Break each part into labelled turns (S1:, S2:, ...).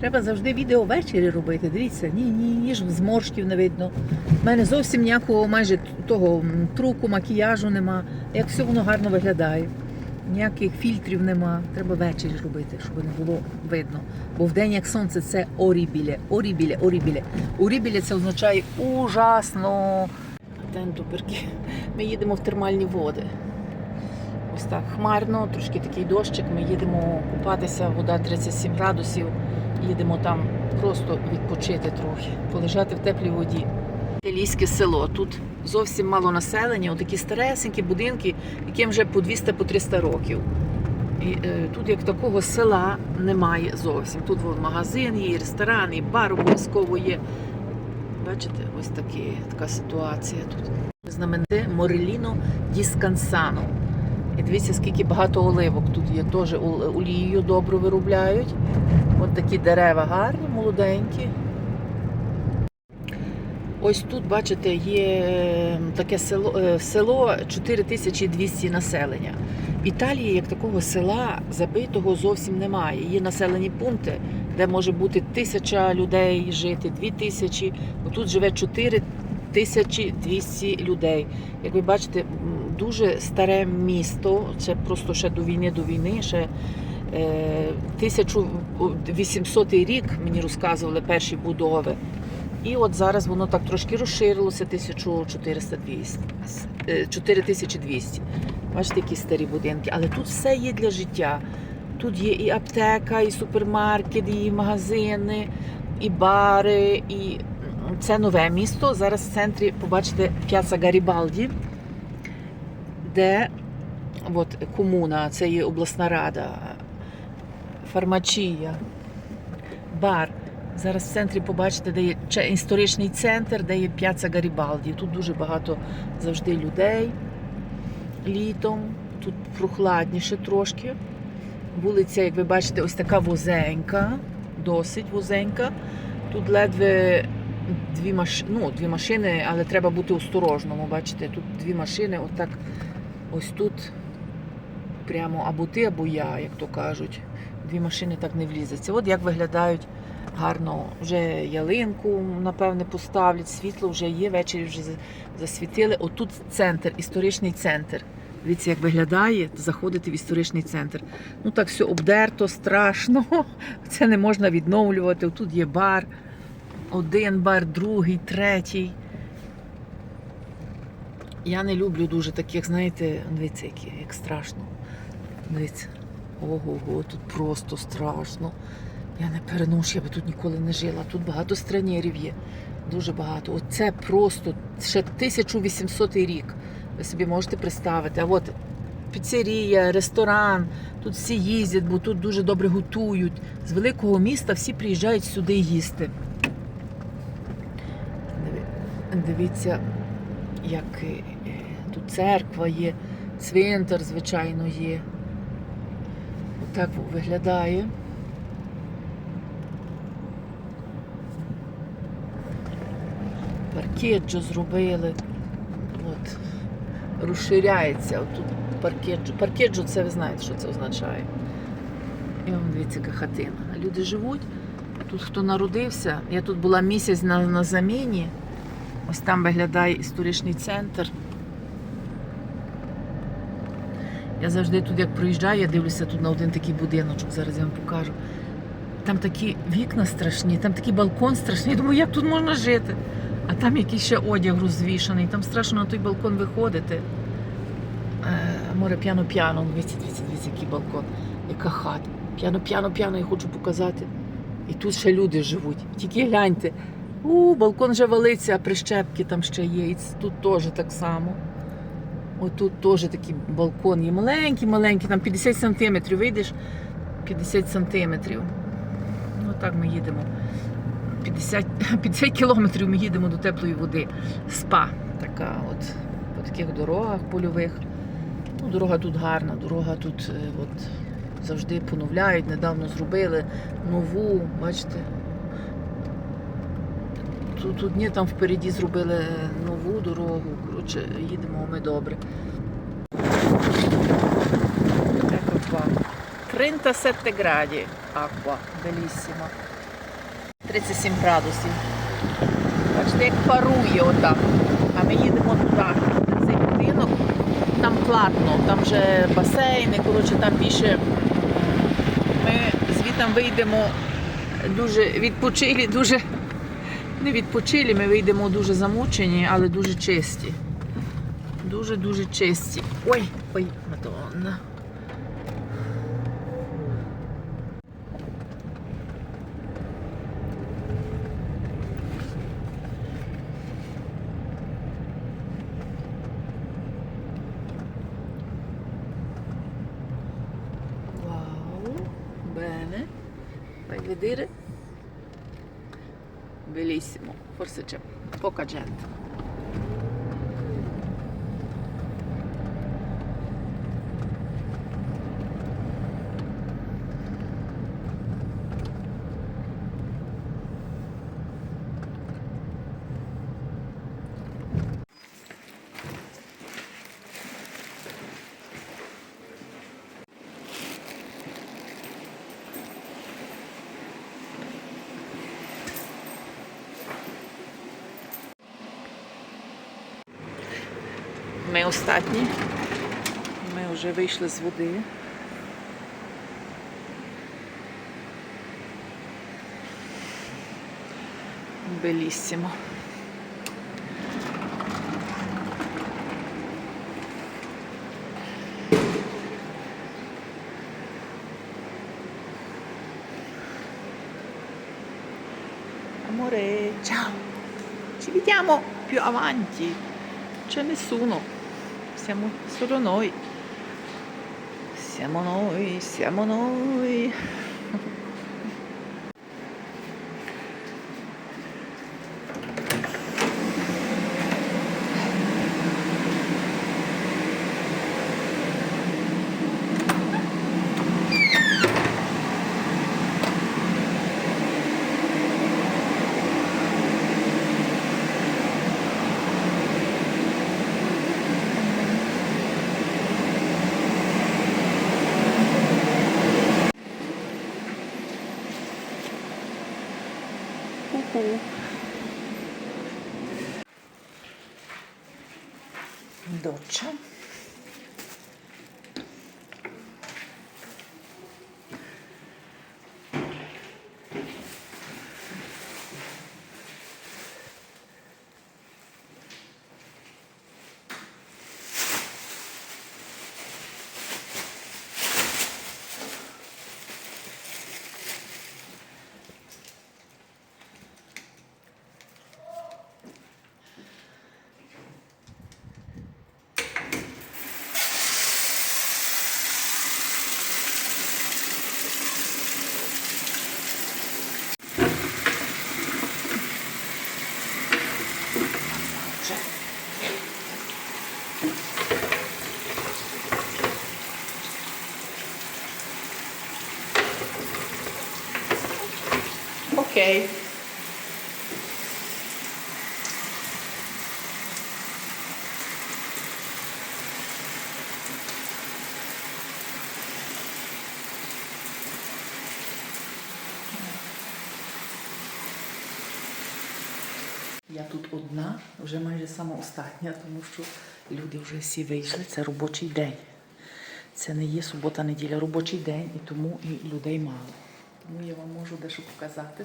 S1: Треба завжди відео ввечері робити. Дивіться, ні, ні, ні ж зморшків не видно. У мене зовсім ніякого майже того труку, макіяжу нема. Як все воно гарно виглядає. Ніяких фільтрів нема. Треба ввечері робити, щоб не було видно. Бо вдень, як сонце, це орібіле, орібіле, орібіле. Орібіле це означає ужасно. Тентуперки. Ми їдемо в термальні води. Ось так хмарно, трошки такий дощик. Ми їдемо купатися, вода 37 градусів. Їдемо там просто відпочити трохи, полежати в теплій воді. Італійське село. Тут зовсім мало населення, отакі старесенькі будинки, яким вже по 200-300 років. І, е, тут як такого села немає зовсім. Тут вон, магазин є, і ресторан, і бар обов'язково є. Бачите, ось такі, така ситуація тут. Знамените Мореліно ді Скансано. І дивіться, скільки багато оливок тут є. Теж ол- олією добре виробляють. От такі дерева гарні, молоденькі. Ось тут, бачите, є ем, таке село, е, село 4200 населення. В Італії як такого села забитого зовсім немає. Є населені пункти, де може бути тисяча людей жити, дві тисячі. Тут живе 4200 людей. Як ви бачите, дуже старе місто. Це просто ще до війни до війни. ще е, 1800 рік мені розказували перші будови. І от зараз воно так трошки розширилося 1400-200, е, 4200. Бачите, які старі будинки. Але тут все є для життя. Тут є і аптека, і супермаркет, і магазини, і бари. І це нове місто. Зараз в центрі побачите П'яца Гарібалді, де от, комуна, це є обласна рада, фармачія, бар. Зараз в центрі побачите, де є історичний центр, де є П'яца Гарібалді. Тут дуже багато завжди людей літом. Тут прохладніше трошки. Вулиця, як ви бачите, ось така вузенька, досить вузенька. Тут ледве дві машини, ну, дві машини, але треба бути осторожному. Бачите, тут дві машини, отак ось тут прямо або ти, або я, як то кажуть. Дві машини так не влізеться. От як виглядають гарно. Вже ялинку, напевне, поставлять, світло вже є, ввечері вже засвітили. Отут центр, історичний центр. Дивіться, як виглядає, заходити в історичний центр. Ну так все обдерто, страшно. Це не можна відновлювати. Тут є бар. Один бар, другий, третій. Я не люблю дуже таких, знаєте, дивіться, які, як страшно. Дивіться. Ого-го, тут просто страшно. Я не переношу, я би тут ніколи не жила. Тут багато странєрів є. Дуже багато. Оце просто ще 1800 рік. Ви собі можете представити. А от піцерія, ресторан, тут всі їздять, бо тут дуже добре готують. З великого міста всі приїжджають сюди їсти. Дивіться, як тут церква є, цвинтар, звичайно, є. Отак виглядає. Паркеджо зробили. От. Розширяється. От тут паркеджо. Паркеджо це ви знаєте, що це означає. І вам дивіться, яка хатина. Люди живуть. Тут хто народився. Я тут була місяць на, на заміні. Ось там виглядає історичний центр. Я завжди тут, як проїжджаю, я дивлюся тут на один такий будиночок. Зараз я вам покажу. Там такі вікна страшні, там такий балкон страшний. Я думаю, як тут можна жити? А там якийсь ще одяг розвішаний, там страшно на той балкон виходити. Е, Море п'яно-п'яно, дивіться, дивіться, дивіться, який балкон, яка хата. П'яно-п'яно-п'яно, я хочу показати. І тут ще люди живуть. Тільки гляньте. У, балкон вже валиться, а прищепки там ще є. І тут теж так само. Отут теж такий балкон є. Маленький, маленький, там 50 сантиметрів. Вийдеш 50 сантиметрів. Ну так ми їдемо. 50, 50 кілометрів ми їдемо до теплої води. Спа така от по таких дорогах польових. Ну, дорога тут гарна, дорога тут е, от, завжди поновляють, недавно зробили нову, бачите. Тут, тут ні, там впереді зробили нову дорогу. Коротше, їдемо ми добре. Qua. 37 gradi acqua, bellissima. 37 градусів. Бачите, як парує отак. А ми їдемо туди, цей будинок, там платно, там вже басейни, коротше, там більше. Ми звідти вийдемо дуже відпочилі, дуже не відпочилі, ми вийдемо дуже замучені, але дуже чисті. Дуже-дуже чисті. Ой, ой, Мадонна. Wow, bene. Fai vedere? Bellissimo, forse c'è poca gente. Ми остатні. Ми вже вийшли з води. Беліссимо. Amore, ciao! Ci vediamo più avanti. C'è nessuno. Siamo solo noi. Siamo noi, siamo noi. Ку-ку. Ok. Я тут одна, вже майже сама тому що люди вже всі вийшли. Це робочий день. Це не є субота, неділя, робочий день, і тому і людей мало. Тому я вам можу дещо показати.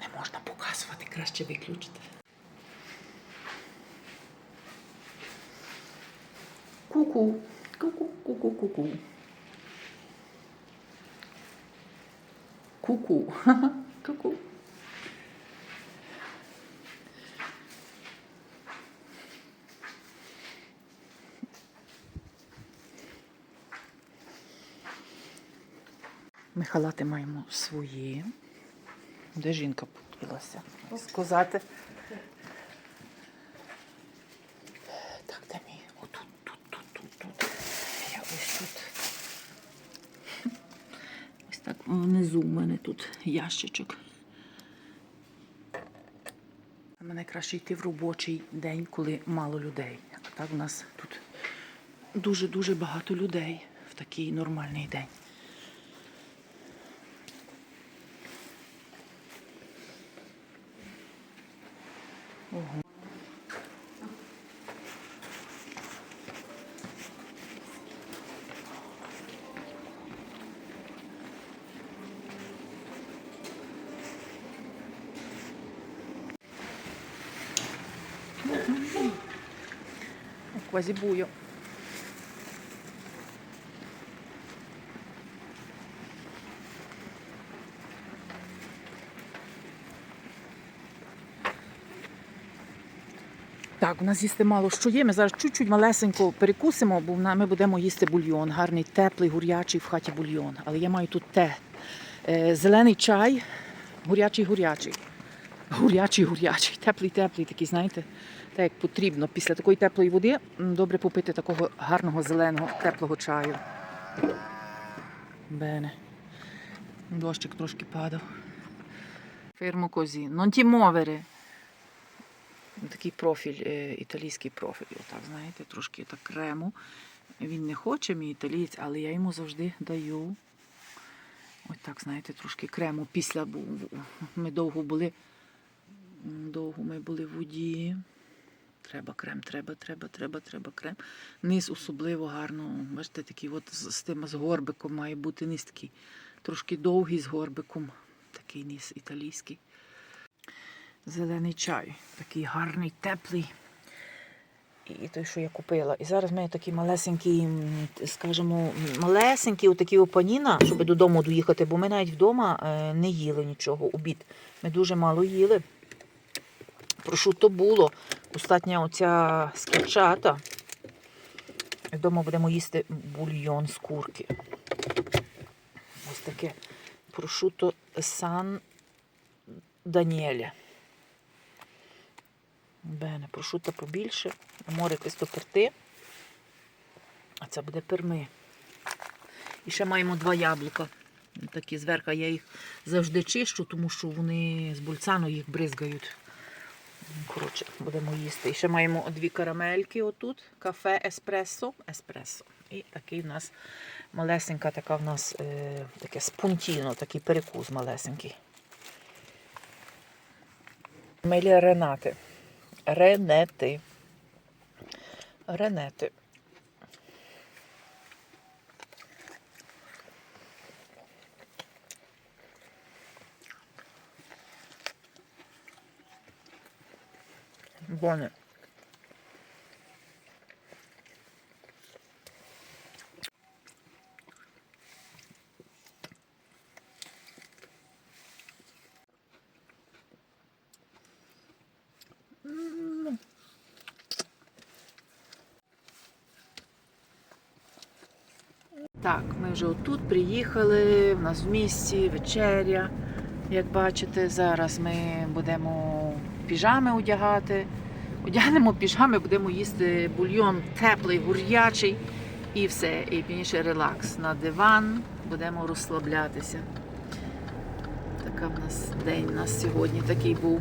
S1: Не можна показувати, краще виключити. Ку-ку, ку-ку, ку-ку, ку-ку. Ку-ку, ку-ку. Ми халати маємо свої. Де жінка поділася? Сказати. Так, де мій? Отут, тут, тут, тут, тут. Я ось тут. Ось так внизу в мене тут ящичок. Мене краще йти в робочий день, коли мало людей. А так у нас тут дуже-дуже багато людей в такий нормальний день. È quasi buio. Так, у нас їсти мало що є. Ми зараз чуть-чуть малесенько перекусимо, бо ми будемо їсти бульйон. Гарний, теплий, гурячий в хаті бульйон. Але я маю тут те. Е, зелений чай, гурячий, гурячий. Гурячий, гурячий, теплий, теплий, такий, знаєте, так як потрібно. Після такої теплої води добре попити такого гарного зеленого теплого чаю. Бене. Дощик трошки падав. Фермо козі. Non ti. Такий профіль, е, італійський профіль, отак, знаєте, трошки так крему. Він не хоче, мій італієць, але я йому завжди даю. Ось так, знаєте, трошки крему. Після ми довго були. Довго ми були в воді. Треба крем, треба, треба, треба, треба крем. Низ особливо гарно. Бачите, такий от з, з тим з горбиком має бути низ такий. Трошки довгий з горбиком. Такий низ італійський зелений чай. Такий гарний, теплий. І той, що я купила. І зараз в мене такі малесенькі, скажімо, малесенькі отакі опаніна, щоб додому доїхати, бо ми навіть вдома е, не їли нічого, обід. Ми дуже мало їли. Прошу, то було. Остатня оця скірчата. Вдома будемо їсти бульйон з курки. Ось таке прошуто Сан Даніеля. Бене, прошута побільше. Море перти. А це буде перми. І ще маємо два яблука. Такі зверху я їх завжди чищу, тому що вони з бульцану їх бризгають. Коротше, будемо їсти. І ще маємо дві карамельки отут. Кафе еспресо. Еспресо. І такий в нас малесенька, така в нас е, таке спунтіно, такий перекус малесенький. Мелія Ренати. Ренети. Ренети. Боне. Так, ми вже отут приїхали, в нас в місті вечеря. Як бачите, зараз ми будемо піжами одягати. Одягнемо піжами, будемо їсти бульйон теплий, гур'ячий і все. І пізніше релакс на диван, будемо розслаблятися. Така в нас день у нас сьогодні такий був.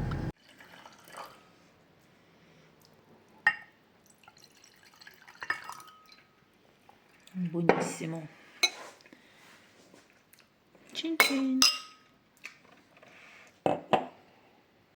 S1: Buonissimo. Ching ching.